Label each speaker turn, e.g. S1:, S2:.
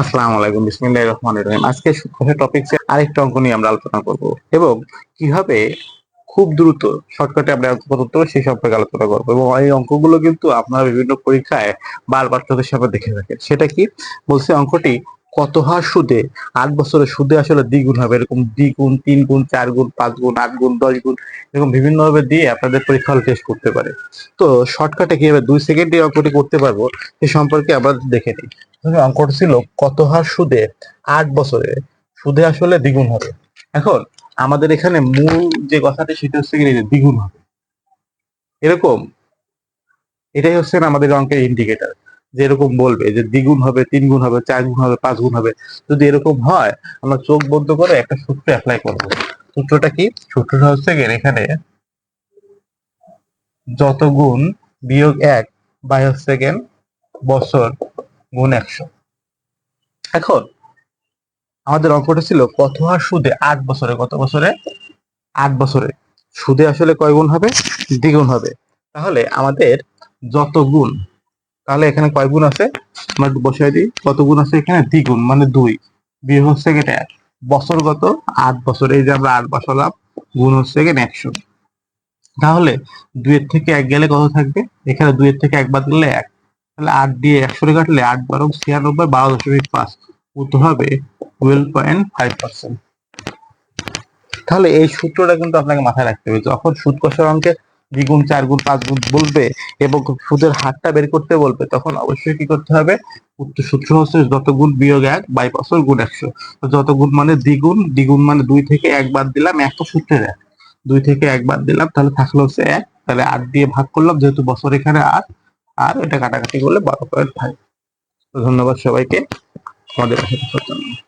S1: আসসালামু আলাইকুম, বিসমিল্লাহির রহমানির রহিম। আজকে সুখের টপিকসে আরেকটা অঙ্ক নিয়ে আমরা আলোচনা করব এবং কীভাবে খুব দ্রুত শর্টকাটে আমরা হবে সেই সম্পর্কে আলোচনা করব এবং এই অঙ্কগুলো কিন্তু আপনারা বিভিন্ন পরীক্ষায় বারবার তাদের সাথে দেখে থাকেন। সেটা কি? বলছে অঙ্কটি কত হার সুদে? আট বছরের সুদে আসলে দ্বিগুণ হবে। এরকম দ্বিগুণ তিন গুণ চার গুণ পাঁচ গুণ আট গুণ দশ গুণ এরকম বিভিন্ন ভাবে দিয়ে আপনাদের পরীক্ষা টেস্ট করতে পারে। তো শর্টকাটে কীভাবে দুই সেকেন্ডে অঙ্কটি করতে পারব সে সম্পর্কে আমরা দেখে নিই। অঙ্কটা ছিল কত হার সুদে আট বছরে সুদে আসলে দ্বিগুণ হবে। এখন আমাদের এখানে মূল যে কথাটি সেটা হচ্ছে দ্বিগুণ হবে। এরকম এটাই হচ্ছে আমাদের অঙ্কের ইন্ডিকেটর যে এরকম বলবে যে দ্বিগুণ হবে তিন গুণ হবে চার গুণ হবে পাঁচ গুণ হবে, যদি এরকম হয়, আমরা চোখ বন্ধ করে একটা সূত্র অ্যাপ্লাই করব। সূত্রটা কি? সূত্রটা হচ্ছে এখানে যত গুণ বিয়োগ এক বাই হচ্ছে বছর গুণ একশো। এখন আমাদের অঙ্কটা ছিল কত হার সুদে আট বছরে, কত বছরে? আট বছরে। সুদে আসলে কয় গুণ হবে? দ্বিগুণ হবে। তাহলে আমাদের যত গুণ তাহলে এখানে কয় গুণ আছে? আমরা বসাই দিই। কত গুণ আছে এখানে? দ্বিগুণ মানে দুই। বিয়োগ হচ্ছে এখানে এক। বছর কত আট বছর, এই যে আমরা আট বসালাম, গুণ হচ্ছে এখানে একশো। তাহলে দুইয়ের থেকে এক গেলে কত থাকবে? এখানে দুইয়ের থেকে এক বাদ দিলে এক। তাহলে আট দিয়ে একশো কাটলে আট বারো ছিয়ানব্বই, বারো দশমিক পাঁচ। উত্তর হবে টুয়েলভ পয়েন্ট ফাইভ পার্সেন্ট তাহলে এই সূত্রটা কিন্তু আপনাকে মাথায় রাখতে হবে। যখন সুদ কষার অঙ্কে দ্বিগুণ চার গুণ পাঁচ গুণ বলবে এবং সুদের হারটা বের করতে বলবে, তখন অবশ্যই কি করতে হবে? উত্তর সূত্র হচ্ছে যত গুণ বিয়োগ এক বাই বছর গুণ একশো। যত গুণ মানে দ্বিগুণ দ্বিগুণ মানে দুই থেকে এক বাদ দিলাম, এক তো সূত্রের এক। দুই থেকে এক বাদ দিলাম, তাহলে থাকল হচ্ছে এক। তাহলে আট দিয়ে ভাগ করলাম, যেহেতু বছর এখানে আট, আর এটা কাটাকাটি করলে বারো পয়েন্ট ফাইভ ধন্যবাদ সবাইকে। আমাদের জন্য